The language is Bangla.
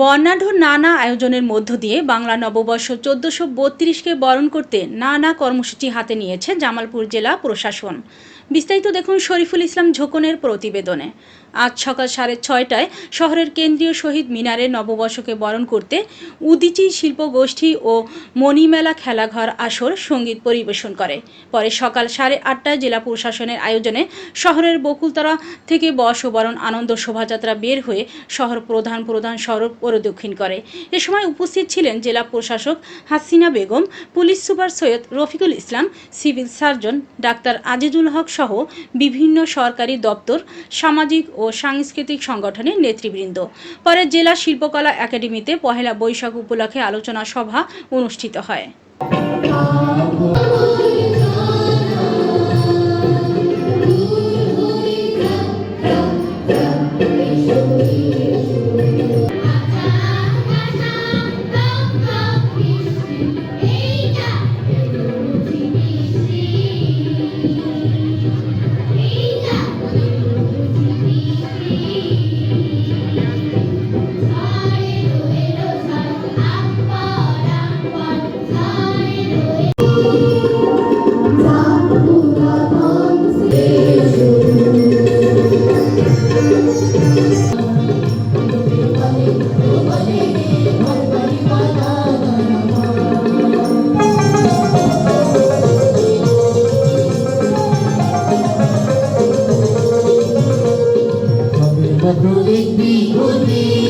বর্ণাঢ্য নানা আয়োজনের মধ্য দিয়ে বাংলা নববর্ষ চোদ্দশো বত্রিশকে বরণ করতে নানা কর্মসূচি হাতে নিয়েছে জামালপুর জেলা প্রশাসন। বিস্তারিত দেখুন শরীফুল ইসলাম ঝোকনের প্রতিবেদনে। আজ সকাল সাড়ে ছয়টায় শহরের কেন্দ্রীয় শহীদ মিনারে নববর্ষকে বরণ করতে উদিচি শিল্পগোষ্ঠী ও মণিমেলা খেলাঘর আসর সংগীত পরিবেশন করে। পরে সকাল সাড়ে আটটায় জেলা প্রশাসনের আয়োজনে শহরের বকুলতলা থেকে বর্ষবরণ আনন্দ শোভাযাত্রা বের হয়ে শহর প্রধান প্রধান সড়ক পরিদক্ষিণ করে। এ সময় উপস্থিত ছিলেন জেলা প্রশাসক Hasina Begum, police super Syed Rafiqul Islam, civil surgeon doctor Azizul Haque সহ বিভিন্ন সরকারি দপ্তর, সামাজিক ও সাংস্কৃতিক সংগঠনের নেতৃবৃন্দ। পরে জেলা শিল্পকলা একাডেমিতে পহেলা বৈশাখ উপলক্ষে আলোচনা সভা অনুষ্ঠিত হয়। the prudent be good.